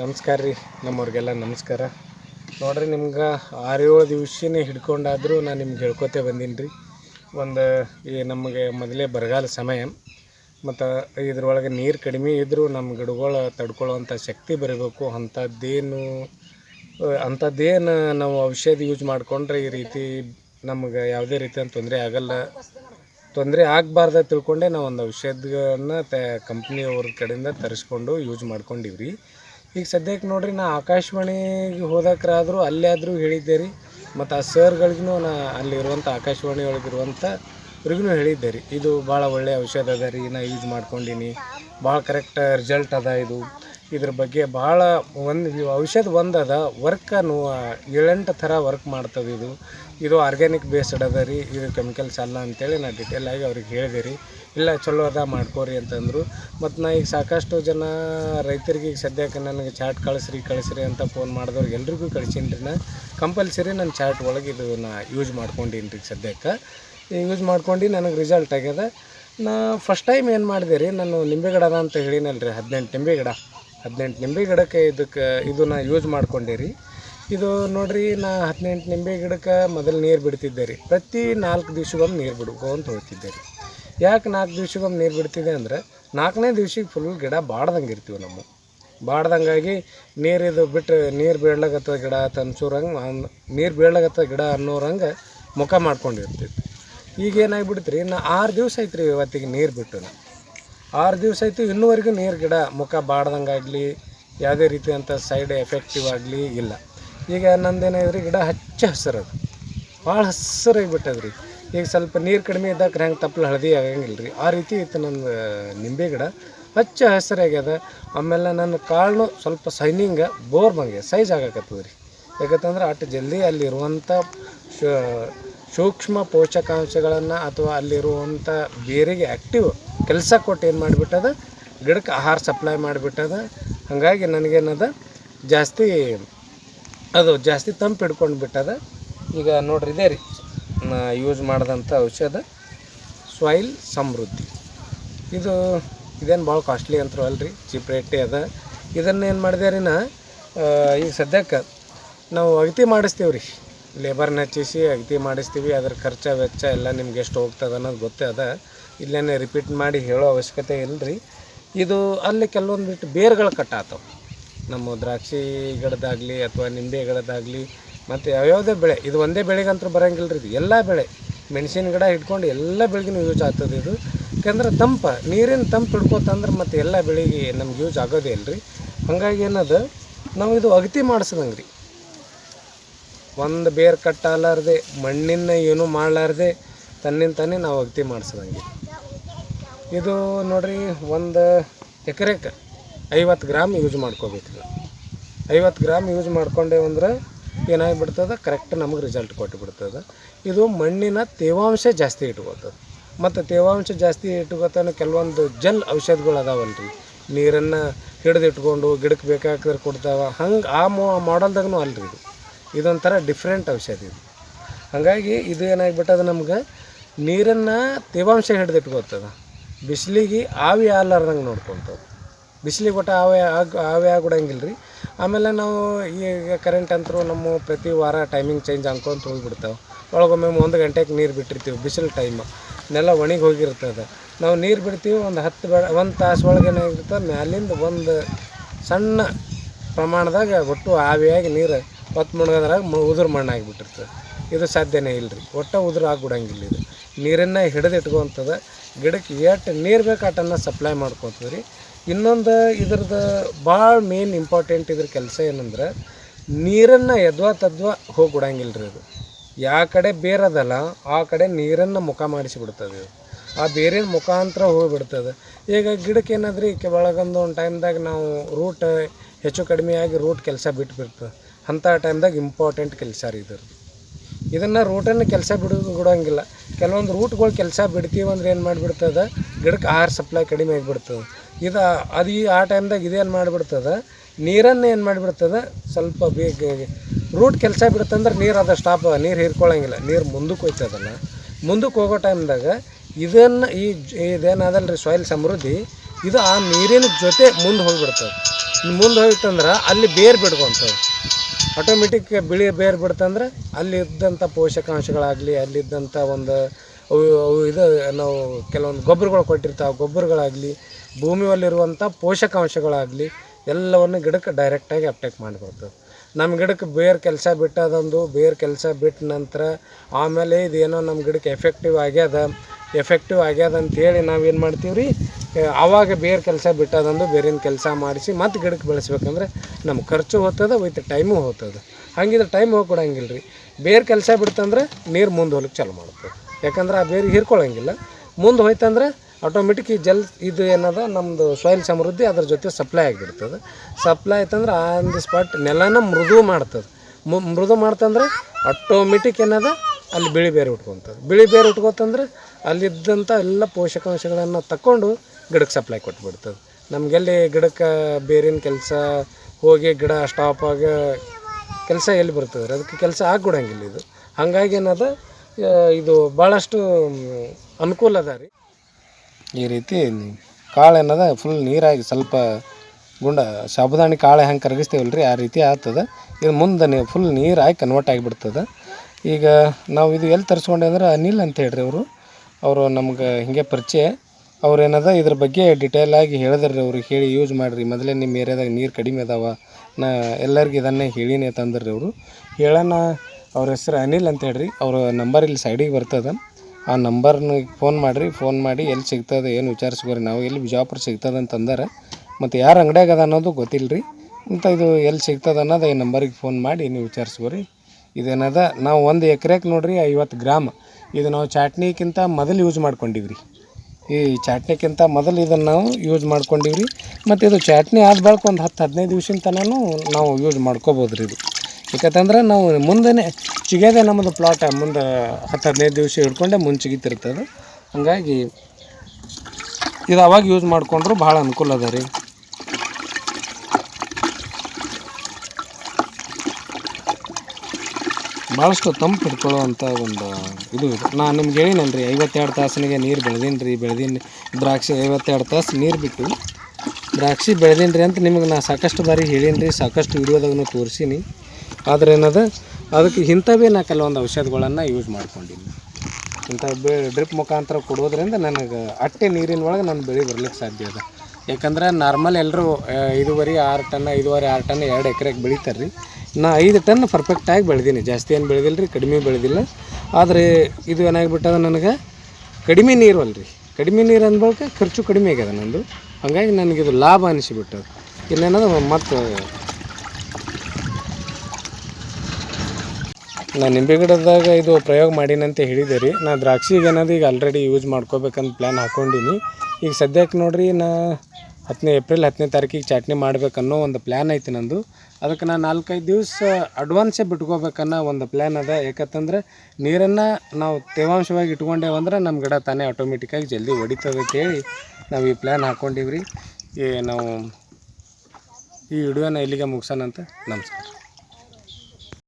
ನಮಸ್ಕಾರ ರೀ, ನಮ್ಮವ್ರಿಗೆಲ್ಲ ನಮಸ್ಕಾರ. ನೋಡ್ರಿ, ನಿಮ್ಗೆ ಆರು ಏಳು ದಿವಸನೇ ಹಿಡ್ಕೊಂಡಾದರೂ ನಾನು ನಿಮ್ಗೆ ಹೇಳ್ಕೊತೇ ಬಂದೀನಿ ರೀ. ಒಂದು, ಈ ನಮಗೆ ಮೊದಲೇ ಬರಗಾಲ ಸಮಯ. ಮತ್ತು ಇದ್ರೊಳಗೆ ನೀರು ಕಡಿಮೆ ಇದ್ದರೂ ನಮ್ಮ ಗಿಡಗಳು ತಡ್ಕೊಳ್ಳೋವಂಥ ಶಕ್ತಿ ಬರಬೇಕು. ಅಂಥದ್ದೇನು ಅಂಥದ್ದೇನು ನಾವು ಔಷಧಿ ಯೂಸ್ ಮಾಡಿಕೊಂಡ್ರೆ ಈ ರೀತಿ ನಮಗೆ ಯಾವುದೇ ರೀತಿಯ ತೊಂದರೆ ಆಗಲ್ಲ. ತೊಂದರೆ ಆಗಬಾರ್ದ ತಿಳ್ಕೊಂಡೆ ನಾವು ಒಂದು ಔಷಧಿಗಳನ್ನು ತ ಕಂಪ್ನಿಯವ್ರ ಕಡೆಯಿಂದ ತರಿಸ್ಕೊಂಡು ಯೂಸ್ ಮಾಡ್ಕೊಂಡಿವಿ ರೀ ಈಗ ಸದ್ಯಕ್ಕೆ ನೋಡಿರಿ, ನಾ ಆಕಾಶವಾಣಿಗೆ ಹೋದಕ್ರಾದರೂ ಆದರೂ ಹೇಳಿದ್ದೆ ರೀ. ಮತ್ತು ಆ ಸರ್ಗಳಿಗೂ ನಾ ಅಲ್ಲಿರುವಂಥ ಆಕಾಶವಾಣಿ ಒಳಗಿರುವಂಥ ಅವ್ರಿಗೂ ಹೇಳಿದ್ದೆ ರೀ. ಇದು ಭಾಳ ಒಳ್ಳೆಯ ಔಷಧ ಅದ ರೀ, ನಾ ಯೂಸ್ ಮಾಡ್ಕೊಂಡೀನಿ. ಭಾಳ ಕರೆಕ್ಟ್ ರಿಸಲ್ಟ್ ಅದ ಇದು. ಇದ್ರ ಬಗ್ಗೆ ಭಾಳ ಒಂದು ಔಷಧ ಒಂದು ಅದ ವರ್ಕ್ ಏಳೆಂಟು ಥರ ವರ್ಕ್ ಮಾಡ್ತದೆ ಇದು. ಇದು ಆರ್ಗ್ಯಾನಿಕ್ ಬೇಸ್ಡ್ ಅದ ರೀ, ಇದು ಕೆಮಿಕಲ್ಸ್ ಅಲ್ಲ ಅಂತೇಳಿ ನಾ ಡಿಟೇಲಾಗಿ ಅವ್ರಿಗೆ ಹೇಳಿದೆ ರೀ. ಇಲ್ಲ ಚಲೋ ಅದ ಮಾಡ್ಕೋರಿ ಅಂತಂದರು. ಮತ್ತು ನಾ ಈಗ ಸಾಕಷ್ಟು ಜನ ರೈತರಿಗೆ ಈಗ ಸದ್ಯಕ್ಕೆ ನನಗೆ ಚಾಟ್ ಕಳಿಸ್ರಿ ಕಳಿಸ್ರಿ ಅಂತ ಫೋನ್ ಮಾಡಿದವ್ರಿಗೆ ಎಲ್ರಿಗೂ ಕಳ್ಸೀನಿ ನಾ. ಕಂಪಲ್ಸರಿ ನನ್ನ ಚಾಟ್ ಒಳಗೆ ಇದು ನಾ ಯೂಸ್ ಮಾಡ್ಕೊಂಡೀನಿ ರೀ ಸದ್ಯಕ್ಕೆ. ಯೂಸ್ ಮಾಡ್ಕೊಂಡು ನನಗೆ ರಿಸಲ್ಟ್ ಆಗ್ಯದ. ನಾ ಫಸ್ಟ್ ಟೈಮ್ ಏನು ಮಾಡಿದೆ ರೀ, ನಾನು ನಿಂಬೆ ಗಿಡ ಅದ ಅಂತ ಹೇಳಿನಲ್ಲ ರೀ ಹದಿನೆಂಟು ನಿಂಬೆ ಗಿಡ ಹದಿನೆಂಟು ನಿಂಬೆ ಗಿಡಕ್ಕೆ ಇದಕ್ಕೆ ಇದು ನಾ ಯೂಸ್ ಮಾಡ್ಕೊಂಡೆ ರೀ. ಇದು ನೋಡಿರಿ, ನಾ ಹದಿನೆಂಟು ನಿಂಬೆ ಗಿಡಕ್ಕೆ ಮೊದಲು ನೀರು ಬಿಡ್ತಿದ್ದೆ ರೀ. ಪ್ರತಿ ನಾಲ್ಕು ದಿವ್ಸಗೊಮ್ಮೆ ನೀರು ಬಿಡ್ಕೊ ಅಂತ ಹೋಗ್ತಿದ್ದೆ ರೀ. ಯಾಕೆ ನಾಲ್ಕು ದಿವ್ಸಕ್ಕೊಮ್ಮೆ ನೀರು ಬಿಡ್ತಿದೆ ಅಂದ್ರೆ ನಾಲ್ಕನೇ ದಿವ್ಸಕ್ಕೆ ಫುಲ್ ಗಿಡ ಬಾಡ್ದಂಗೆ ಇರ್ತೀವಿ ನಮ್ಮ. ಬಾಡ್ದಂಗಾಗಿ ನೀರಿದು ಬಿಟ್ಟು ನೀರು ಬೀಳ್ಲಾಗತ್ತ ಗಿಡ ತನ್ಸೂರಂಗೆ ನೀರು ಬೀಳ್ಲಾಗತ್ತ ಗಿಡ ಅನ್ನೋರಂಗೆ ಮುಖ ಮಾಡ್ಕೊಂಡಿರ್ತೀವಿ. ಈಗ ಏನಾಗ್ಬಿಡ್ತು ರೀ ನಾ ಆರು ದಿವಸ ಐತೆ ರೀ ಇವತ್ತಿಗೆ ನೀರು ಬಿಟ್ಟು. ಆರು ದಿವಸ ಆಯಿತು ಇನ್ನೂವರೆಗೂ ನೀರು ಗಿಡ ಮುಖ ಬಾಡ್ದಂಗಾಗಲಿ, ಯಾವುದೇ ರೀತಿಯಂಥ ಸೈಡ್ ಎಫೆಕ್ಟಿವ್ ಆಗಲಿ ಇಲ್ಲ. ಈಗ ನಂದೇನಾಗಿದೆ ಗಿಡ ಹಚ್ಚ ಹಸಿರದು ಭಾಳ ಹಸಿರಾಗಿ ಬಿಟ್ಟದ ರೀ ಈಗ ಸ್ವಲ್ಪ ನೀರು ಕಡಿಮೆ ಇದ್ದಾಗ ಹೆಂಗೆ ತಪ್ಪಲು ಹಳದಿ ಆಗಂಗಿಲ್ಲ ರೀ ಆ ರೀತಿ ಇತ್ತು ನನ್ನ ನಿಂಬೆ ಗಿಡ. ಹಚ್ಚ ಹಸಿರಾಗ್ಯದ. ಆಮೇಲೆ ನನ್ನ ಕಾಳು ಸ್ವಲ್ಪ ಸೈನಿಂಗ ಬೋರ್ ಬಂಗೆ, ಸೈಜ್ ಆಗಕತ್ತದ ರೀ ಯಾಕಂತಂದ್ರೆ ಅಷ್ಟು ಜಲ್ದಿ ಅಲ್ಲಿರುವಂಥ ಸೂಕ್ಷ್ಮ ಪೋಷಕಾಂಶಗಳನ್ನು ಅಥವಾ ಅಲ್ಲಿರುವಂಥ ಬೇರೆಗೆ ಆ್ಯಕ್ಟಿವ್ ಕೆಲಸ ಕೊಟ್ಟು ಏನು ಮಾಡಿಬಿಟ್ಟದ? ಗಿಡಕ್ಕೆ ಆಹಾರ ಸಪ್ಲೈ ಮಾಡಿಬಿಟ್ಟದ. ಹಾಗಾಗಿ ನನಗೇನದ? ಜಾಸ್ತಿ, ಅದು ಜಾಸ್ತಿ ತಂಪು ಹಿಡ್ಕೊಂಡು ಬಿಟ್ಟದ. ಈಗ ನೋಡ್ರಿ ಇದೇ ರೀ. ಯೂಸ್ ಮಾಡಿದಂಥ ಔಷಧ ಸಾಯಿಲ್ ಸಮೃದ್ಧಿ. ಇದು ಇದೇನು ಭಾಳ ಕಾಸ್ಟ್ಲಿ ಅಂತರೂ ಅಲ್ರಿ, ಚೀಪ್ ರೇಟೇ ಅದ. ಇದನ್ನು ಏನು ಮಾಡಿದೆ ರೀ ನಾ ಈಗ ಸದ್ಯಕ್ಕೆ ನಾವು ಅಗತಿ ಮಾಡಿಸ್ತೀವಿ ರೀ. ಲೇಬರ್ನ ಹಚ್ಚಿಸಿ ಅಗತಿ ಮಾಡಿಸ್ತೀವಿ, ಅದ್ರ ಖರ್ಚ ವೆಚ್ಚ ಎಲ್ಲ ನಿಮ್ಗೆ ಎಷ್ಟು ಹೋಗ್ತದೆ ಅನ್ನೋದು ಗೊತ್ತೇ ಅದ. ಇಲ್ಲೇ ರಿಪೀಟ್ ಮಾಡಿ ಹೇಳೋ ಅವಶ್ಯಕತೆ ಇಲ್ಲ ರೀ ಇದು ಅಲ್ಲಿ ಕೆಲವೊಂದು ಬಿಟ್ಟು ಬೇರುಗಳು ಕಟ್ಟಾತವು ನಮ್ಮ ದ್ರಾಕ್ಷಿ ಗಿಡದಾಗಲಿ ಅಥವಾ ನಿಂಬೆ ಗಿಡದಾಗಲಿ ಮತ್ತು ಯಾವ್ಯಾವುದೇ ಬೆಳೆ, ಇದು ಒಂದೇ ಬೆಳೆಗಂತೂ ಬರೋಂಗಿಲ್ಲ ರೀ ಎಲ್ಲ ಬೆಳೆ, ಮೆಣಸಿನ ಗಿಡ ಹಿಡ್ಕೊಂಡು ಎಲ್ಲ ಬೆಳೆಗೂ ಯೂಸ್ ಆಗ್ತದೆ ಇದು. ಯಾಕಂದ್ರೆ ತಂಪ, ನೀರಿನ ತಂಪು ಹಿಡ್ಕೋತಂದ್ರೆ ಮತ್ತು ಎಲ್ಲ ಬೆಳೆಗೆ ನಮ್ಗೆ ಯೂಸ್ ಆಗೋದೇ ಇಲ್ಲ ರೀ ಹಾಗಾಗಿ ಏನದು, ನಾವು ಇದು ಅಗತಿ ಮಾಡಿಸ್ದಂಗೆ ರೀ ಒಂದು ಬೇರು ಕಟ್ಟಾಲಾರ್ದೆ ಮಣ್ಣಿನ ಏನೂ ಮಾಡಲಾರ್ದೆ, ತನ್ನಿಂದ ತಾನೇ ನಾವು ಅಗತಿ ಮಾಡಿಸ್ದಂಗೆ. ಇದು ನೋಡ್ರಿ, ಒಂದು ಎಕರೆಗೆ ಐವತ್ತು ಗ್ರಾಮ್ ಯೂಸ್ ಮಾಡ್ಕೋಬೇಕು ಐವತ್ತು ಗ್ರಾಮ್ ಯೂಸ್ ಮಾಡ್ಕೊಂಡೇವು ಅಂದ್ರೆ ಏನಾಗಿಬಿಡ್ತದೆ? ಕರೆಕ್ಟ್ ನಮಗೆ ರಿಸಲ್ಟ್ ಕೊಟ್ಟು ಬಿಡ್ತದೆ ಇದು ಮಣ್ಣಿನ ತೇವಾಂಶ ಜಾಸ್ತಿ ಇಟ್ಕೋತದೆ ಮತ್ತು ತೇವಾಂಶ ಜಾಸ್ತಿ ಇಟ್ಕೋತಾನೆ ಕೆಲವೊಂದು ಜಲ್ ಔಷಧಿಗಳು ಅದಾವಲ್ರಿ. ನೀರನ್ನು ಹಿಡಿದಿಟ್ಕೊಂಡು ಗಿಡಕ್ಕೆ ಬೇಕಾದ್ರೆ ಕೊಡ್ತಾವೆ. ಹಂಗೆ ಆ ಮೋ ಮಾಡಲ್ದಾಗೂ ಅಲ್ರಿ ಇದು. ಇದೊಂಥರ ಡಿಫ್ರೆಂಟ್ ಔಷಧಿ ಇದು. ಹಾಗಾಗಿ ಇದು ಏನಾಗ್ಬಿಟ್ಟದ ನಮ್ಗೆ? ನೀರನ್ನು ತೇವಾಂಶ ಹಿಡಿದು ಇಟ್ಕೋತದ ಬಿಸಿಲಿಗೆ ಆವಿ ಆಲಾರ್ದಂಗೆ ನೋಡ್ಕೊತದೆ. ಬಿಸಿಲಿಗೆ ಒಟ್ಟು ಆವೆ ಆಗ ಆವೆ ಆಗ್ಬಿಡಂಗಿಲ್ಲ ರೀ ಆಮೇಲೆ ನಾವು ಈಗ ಕರೆಂಟ್ ಅಂತೂ ನಮ್ಮ ಪ್ರತಿ ವಾರ ಟೈಮಿಂಗ್ ಚೇಂಜ್ ಅನ್ಕೊಂತ ಹೋಗಿಬಿಡ್ತಾವೆ. ಒಳಗೊಮ್ಮೆ ಒಂದು ಗಂಟೆಗೆ ನೀರು ಬಿಟ್ಟಿರ್ತೀವಿ ಬಿಸಿಲು ಟೈಮ್ ನೆಲ ಒಣಗಿ ಹೋಗಿರ್ತದೆ. ನಾವು ನೀರು ಬಿಡ್ತೀವಿ ಒಂದು ಹತ್ತು ಬೆ ಒಂದು ತಾಸು ಒಳಗೆ ಏನಾಗಿರ್ತದೆ ಮ್ಯಾಲಿಂದ ಒಂದು ಸಣ್ಣ ಪ್ರಮಾಣದಾಗ ಒಟ್ಟು ಆವಿಯಾಗಿ ನೀರು ಹೊತ್ತು ಮುಣಗದ್ರಾಗ ಮ ಉದುರು ಮಣ್ಣಾಗಿಬಿಟ್ಟಿರ್ತದೆ ಇದು ಸಾಧ್ಯನೇ ಇಲ್ಲ ರೀ ಒಟ್ಟು ಉದುರು ಆಗ್ಬಿಡಂಗಿಲ್ಲ ಇದು. ನೀರನ್ನು ಹಿಡಿದು ಇಟ್ಕೊಂತದ ಗಿಡಕ್ಕೆ ಎಷ್ಟು ನೀರು ಬೇಕು ಅಟನ್ನು ಸಪ್ಲೈ ಮಾಡ್ಕೊತದೆ ರೀ ಇನ್ನೊಂದು ಇದ್ರದ್ದು ಭಾಳ ಮೇನ್ ಇಂಪಾರ್ಟೆಂಟ್ ಇದ್ರ ಕೆಲಸ ಏನಂದ್ರೆ ನೀರನ್ನು ಎದ್ವಾ ತದ್ವಾ ಹೋಗಿ ರೀ ಅದು. ಯಾವ ಕಡೆ ಬೇರದಲ್ಲ ಆ ಕಡೆ ನೀರನ್ನು ಮುಖ ಮಾಡಿಸಿಬಿಡ್ತದೆ ಇದು ಆ ಬೇರಿನ ಮುಖಾಂತರ ಹೋಗಿಬಿಡ್ತದೆ. ಈಗ ಗಿಡಕ್ಕೆ ಏನಾದ್ರಿ ಒಳಗೊಂದು ಒಂದು ಟೈಮ್ದಾಗ ನಾವು ರೂಟ್ ಹೆಚ್ಚು ಕಡಿಮೆ ಆಗಿ ರೂಟ್ ಕೆಲಸ ಬಿಟ್ಬಿಡ್ತದೆ ಅಂಥ ಟೈಮ್ದಾಗ ಇಂಪಾರ್ಟೆಂಟ್ ಕೆಲಸ ರೀ ಇದ್ರದ್ದು. ಇದನ್ನು ರೂಟನ್ನು ಕೆಲಸ ಬಿಡೋದು ಬಿಡೋಂಗಿಲ್ಲ. ಕೆಲವೊಂದು ರೂಟ್ಗಳು ಕೆಲಸ ಬಿಡ್ತೀವಿ ಅಂದ್ರೆ ಏನು ಮಾಡಿಬಿಡ್ತದೆ, ಗಿಡಕ್ಕೆ ಆಹಾರ ಸಪ್ಲೈ ಕಡಿಮೆ ಆಗಿಬಿಡ್ತದೆ. ಇದು ಅದು ಈ ಆ ಟೈಮ್ದಾಗ ಇದೇನು ಮಾಡಿಬಿಡ್ತದೆ? ನೀರನ್ನು ಏನು ಮಾಡಿಬಿಡ್ತದೆ? ಸ್ವಲ್ಪ ಬೇಗ ರೂಟ್ ಕೆಲಸ ಬಿಡುತ್ತಂದ್ರೆ ನೀರು ಅದು ಸ್ಟಾಪ್ ನೀರು ಹೀರ್ಕೊಳ್ಳೋಂಗಿಲ್ಲ ನೀರು ಮುಂದಕ್ಕೆ ಹೋಯ್ತದಲ್ಲ ಮುಂದಕ್ಕೆ ಹೋಗೋ ಟೈಮ್ದಾಗ ಇದನ್ನು ಈ ಇದೇನಾದಲ್ಲ ರೀ ಸಾಯಿಲ್ ಸಮೃದ್ಧಿ, ಇದು ಆ ನೀರಿನ ಜೊತೆ ಮುಂದೆ ಹೋಗಿಬಿಡ್ತದೆ. ಮುಂದೆ ಹೋಯ್ತಂದ್ರೆ ಅಲ್ಲಿ ಬೇರು ಬಿಡ್ಕೊಂತವೆ ಆಟೋಮೆಟಿಕ್ ಬಿಳಿ ಬೇರು ಬಿಡ್ತಂದ್ರೆ ಅಲ್ಲಿದ್ದಂಥ ಪೋಷಕಾಂಶಗಳಾಗಲಿ ಅಲ್ಲಿದ್ದಂಥ ಒಂದು ಅವು ಅವು ಇದು, ನಾವು ಕೆಲವೊಂದು ಗೊಬ್ಬರಗಳು ಕೊಟ್ಟಿರ್ತಾವೆ ಗೊಬ್ಬರಗಳಾಗಲಿ, ಭೂಮಿಯಲ್ಲಿರುವಂಥ ಪೋಷಕಾಂಶಗಳಾಗಲಿ, ಎಲ್ಲವನ್ನು ಗಿಡಕ್ಕೆ ಡೈರೆಕ್ಟಾಗಿ ಅಪ್ಟೇಕ್ ಮಾಡಿಬಿಡ್ತದೆ ನಮ್ಮ ಗಿಡಕ್ಕೆ ಬೇರೆ ಕೆಲಸ ಬಿಟ್ಟದಂದು ಬೇರೆ ಕೆಲಸ ಬಿಟ್ಟ ನಂತರ ಆಮೇಲೆ ಇದೇನೋ ನಮ್ಮ ಗಿಡಕ್ಕೆ ಎಫೆಕ್ಟಿವ್ ಆಗ್ಯದ ಎಫೆಕ್ಟಿವ್ ಆಗ್ಯದ ಅಂತೇಳಿ ನಾವೇನು ಮಾಡ್ತೀವಿ ರೀ ಆವಾಗ ಬೇರೆ ಕೆಲಸ ಬಿಟ್ಟದಂದು ಬೇರೆನ ಕೆಲಸ ಮಾಡಿಸಿ ಮತ್ತೆ ಗಿಡಕ್ಕೆ ಬೆಳೆಸ್ಬೇಕಂದ್ರೆ ನಮ್ಮ ಖರ್ಚು ಹೋಗ್ತದೆ, ವಿತ್ ಟೈಮು ಹೋಗ್ತದೆ. ಹಂಗಿದ್ರೆ ಟೈಮ್ ಹೋಗಿ ರೀ ಬೇರೆ ಕೆಲಸ ಬಿಡ್ತಂದ್ರೆ ನೀರು ಮುಂದೆ ಹೋಗ್ಲಿಕ್ಕೆ ಚಾಲು ಮಾಡುತ್ತೆ ಯಾಕಂದ್ರೆ ಆ ಬೇರೆ ಹೀರ್ಕೊಳ್ಳೋಂಗಿಲ್ಲ ಮುಂದೆ ಹೋಯ್ತಂದ್ರೆ ಆಟೋಮೆಟಿಕ್ ಈ ಜಲ್ ಇದು ಏನದ ನಮ್ಮದು ಸಾಯಿಲ್ ಸಮೃದ್ಧಿ ಅದ್ರ ಜೊತೆ ಸಪ್ಲೈ ಆಗಿಬಿಡ್ತದೆ ಸಪ್ಲೈ ಆಯ್ತಂದ್ರೆ ಆನ್ ದಿ ಸ್ಪಾಟ್ ನೆಲನ ಮೃದು ಮಾಡ್ತದೆ. ಮೃದು ಮಾಡ್ತಂದ್ರೆ ಆಟೋಮೆಟಿಕ್ ಏನದ, ಅಲ್ಲಿ ಬಿಳಿ ಬೇರೆ ಉಟ್ಕೊತದೆ. ಬಿಳಿ ಬೇರೆ ಉಟ್ಕೋತಂದ್ರೆ ಅಲ್ಲಿದ್ದಂಥ ಎಲ್ಲ ಪೋಷಕಾಂಶಗಳನ್ನು ತಕ್ಕೊಂಡು ಗಿಡಕ್ಕೆ ಸಪ್ಲೈ ಕೊಟ್ಬಿಡ್ತದೆ. ನಮಗೆಲ್ಲಿ ಗಿಡಕ್ಕೆ ಬೇರಿನ ಕೆಲಸ ಹೋಗಿ ಗಿಡ ಸ್ಟಾಪ್ ಆಗಿ ಕೆಲಸ ಎಲ್ಲಿ ಬರ್ತದೆ ರೀ? ಅದಕ್ಕೆ ಕೆಲಸ ಆಗ್ಬಿಡಂಗಿಲ್ಲ ಇದು. ಹಾಗಾಗಿ ಏನದ ಇದು ಭಾಳಷ್ಟು ಅನುಕೂಲ ಅದ ರೀ. ಈ ರೀತಿ ಕಾಳು ಏನದ ಫುಲ್ ನೀರಾಗಿ ಸ್ವಲ್ಪ ಗುಂಡ, ಸಾಬುದಾಣಿ ಕಾಳು ಹೆಂಗೆ ಕರಗಿಸ್ತೀವಲ್ಲ ರೀ ಆ ರೀತಿ ಆಗ್ತದೆ. ಇದು ಮುಂದೆ ನೀವು ಫುಲ್ ನೀರಾಗಿ ಕನ್ವರ್ಟ್ ಆಗಿಬಿಡ್ತದೆ. ಈಗ ನಾವು ಇದು ಎಲ್ಲಿ ತರಿಸ್ಕೊಂಡೆ ಅಂದ್ರೆ ಅನಿಲ್ ಅಂತ ಹೇಳ್ರಿ ಅವರು. ಅವರು ನಮ್ಗೆ ಹೀಗೆ ಪರಿಚಯ. ಅವ್ರು ಏನದ ಇದ್ರ ಬಗ್ಗೆ ಡಿಟೇಲ್ ಆಗಿ ಹೇಳಿದ್ರಿ ಅವ್ರಿಗೆ ಹೇಳಿ ಯೂಸ್ ಮಾಡಿರಿ. ಮೊದಲೇ ನಿಮ್ಮ ಏರಿಯಾದಾಗ ನೀರು ಕಡಿಮೆ ಅದಾವ. ನಾ ಎಲ್ಲರಿಗೂ ಇದನ್ನೇ ಹೇಳಿನೇ ತಂದ್ರಿ ಅವರು. ಹೇಳೋಣ, ಅವ್ರ ಹೆಸರು ಅನಿಲ್ ಅಂತ ಹೇಳ್ರಿ. ಅವ್ರ ನಂಬರ್ ಇಲ್ಲಿ ಸೈಡಿಗೆ ಬರ್ತದೆ. ಆ ನಂಬರ್ನ ಫೋನ್ ಮಾಡಿರಿ. ಫೋನ್ ಮಾಡಿ ಎಲ್ಲಿ ಸಿಗ್ತದೆ, ಏನು ವಿಚಾರಿಸ್ಕೋರಿ. ನಾವು ಎಲ್ಲಿ ಬಿಜಾಪುರ ಸಿಗ್ತದೆ ಅಂತಂದಾರೆ. ಮತ್ತು ಯಾರು ಅಂಗಡಿಯಾಗ ಅದ ಅನ್ನೋದು ಗೊತ್ತಿಲ್ಲ ರೀ ಮತ್ತು ಇದು ಎಲ್ಲಿ ಸಿಗ್ತದೆ ಅನ್ನೋದು ಈ ನಂಬರಿಗೆ ಫೋನ್ ಮಾಡಿ ನೀವು ವಿಚಾರಿಸ್ಕೋರಿ. ಇದೇನದ? ನಾವು ಒಂದು ಎಕ್ರೆಗೆ ನೋಡಿರಿ, ಐವತ್ತು ಗ್ರಾಮ್. ಇದು ನಾವು ಚಾಟ್ನಿಗಿಂತ ಮೊದಲು ಯೂಸ್ ಮಾಡ್ಕೊಂಡಿವ್ರಿ. ಈ ಚಾಟ್ನಿಕ್ಕಿಂತ ಮೊದಲು ಇದನ್ನು ನಾವು ಯೂಸ್ ಮಾಡ್ಕೊಂಡಿವ್ರಿ. ಮತ್ತು ಇದು ಚಾಟ್ನಿ ಆದ ಬಳಿಕ ಒಂದು ಹತ್ತು ಹದಿನೈದು ದಿವ್ಸಿನ ತನಕ ನಾವು ಯೂಸ್ ಮಾಡ್ಕೋಬೋದು ರೀ ಇದು. ಯಾಕಂತಂದ್ರೆ ನಾವು ಮುಂದೆನೇ ಚಿಗೇದೆ ನಮ್ಮದು ಪ್ಲಾಟ್ ಮುಂದೆ ಹತ್ತು ಹದಿನೈದು ದಿವಸ ಹಿಡ್ಕೊಂಡೆ ಮುಂದೆ ಚಿಗಿತಿರ್ತದೆ. ಹಂಗಾಗಿ ಇದು ಅವಾಗ ಯೂಸ್ ಮಾಡಿಕೊಂಡ್ರು ಭಾಳ ಅನುಕೂಲ ಅದ ರೀ. ಭಾಳಷ್ಟು ತಂಪು ಇಟ್ಕೊಳ್ಳುವಂಥ ಒಂದು ಇದು ಇದು. ನಾನು ನಿಮ್ಗೆ ಹೇಳಿನಲ್ಲ ರೀ ಐವತ್ತೆರಡು ತಾಸಿನಿಗೆ ನೀರು ಬೆಳೆದೀನಿ ರೀ ಬೆಳೆದೀನಿ ದ್ರಾಕ್ಷಿ, ಐವತ್ತೆರಡು ತಾಸು ನೀರು ಬಿಟ್ಟು ದ್ರಾಕ್ಷಿ ಬೆಳೆದೀನಿ ರೀ ಅಂತ ನಿಮಗೆ ನಾ ಸಾಕಷ್ಟು ಬಾರಿ ಹೇಳೀನಿ ರೀ ಸಾಕಷ್ಟು ವಿಡಿಯೋದಾಗೂ ತೋರಿಸೀನಿ. ಆದ್ರೆ ಏನದ, ಅದಕ್ಕೆ ಇಂಥವೇ ನಾ ಕೆಲವೊಂದು ಔಷಧಗಳನ್ನು ಯೂಸ್ ಮಾಡ್ಕೊಂಡಿನಿ. ಇಂಥ ಬೆ, ಡ್ರಿಪ್ ಮುಖಾಂತರ ಕೊಡೋದ್ರಿಂದ ನನಗೆ ಅಟ್ಟೆ ನೀರಿನ ಒಳಗೆ ನನ್ನ ಬೆಳೆ ಬರ್ಲಿಕ್ಕೆ ಸಾಧ್ಯ ಅದ. ಯಾಕಂದ್ರೆ ನಾರ್ಮಲ್ ಎಲ್ಲರೂ ಐದುವರೆ ಆರು ಟನ್, ಐದುವರೆ ಆರು ಟನ್ ಎರಡು ಎಕರೆಗೆ ಬೆಳಿತಾರೆ ರೀ ನಾ ಐದು ಟನ್ ಪರ್ಫೆಕ್ಟಾಗಿ ಬೆಳೆದೀನಿ. ಜಾಸ್ತಿ ಏನು ಬೆಳೆದಿಲ್ಲ ರೀ ಕಡಿಮೆ ಬೆಳೆದಿಲ್ಲ. ಆದರೆ ಇದು ಏನಾಗ್ಬಿಟ್ಟದ ನನಗೆ? ಕಡಿಮೆ ನೀರು ಅಲ್ರಿ. ಕಡಿಮೆ ನೀರು ಅಂದ್ಬಳಿಕ ಖರ್ಚು ಕಡಿಮೆ ಆಗ್ಯದ ನಂದು. ಹಾಗಾಗಿ ನನಗಿದು ಲಾಭ ಅನಿಸಿಬಿಟ್ಟದು. ಇನ್ನೇನದು ಮತ್ತು ನಾನು ನಿಂಬೆ ಗಿಡದಾಗ ಇದು ಪ್ರಯೋಗ ಮಾಡೀನಂತ ಹೇಳಿದೆ ರೀ ನಾ ದ್ರಾಕ್ಷಿಗೆ ಏನದು ಈಗ ಆಲ್ರೆಡಿ ಯೂಸ್ ಮಾಡ್ಕೋಬೇಕಂತ ಪ್ಲ್ಯಾನ್ ಹಾಕ್ಕೊಂಡೀನಿ ಈಗ ಸದ್ಯಕ್ಕೆ ನೋಡ್ರಿ ನಾ ಹತ್ತನೇ ಏಪ್ರಿಲ್ ಹತ್ತನೇ ತಾರೀಕಿಗೆ ಚಾಟ್ನಿ ಮಾಡಬೇಕನ್ನೋ ಒಂದು ಪ್ಲ್ಯಾನ್ ಐತಿ ನಂದು. ಅದಕ್ಕೆ ನಾನು ನಾಲ್ಕೈದು ದಿವಸ ಅಡ್ವಾನ್ಸೇ ಬಿಟ್ಕೋಬೇಕನ್ನೋ ಒಂದು ಪ್ಲ್ಯಾನ್ ಅದ. ಯಾಕಂತಂದ್ರೆ ನೀರನ್ನು ನಾವು ತೇವಾಂಶವಾಗಿ ಇಟ್ಕೊಂಡೇವಂದ್ರೆ ನಮ್ಮ ಗಿಡ ತಾನೇ ಆಟೋಮೆಟಿಕ್ಕಾಗಿ ಜಲ್ದಿ ಹೊಡಿತದೆ ಅಂತೇಳಿ ನಾವು ಈ ಪ್ಲ್ಯಾನ್ ಹಾಕ್ಕೊಂಡಿವ್ರಿ ಈ ನಾವು ಈ ವಿಡಿಯೋನ ಇಲ್ಲಿಗೆ ಮುಗಿಸೋಣಂತ. ನಮಸ್ಕಾರ.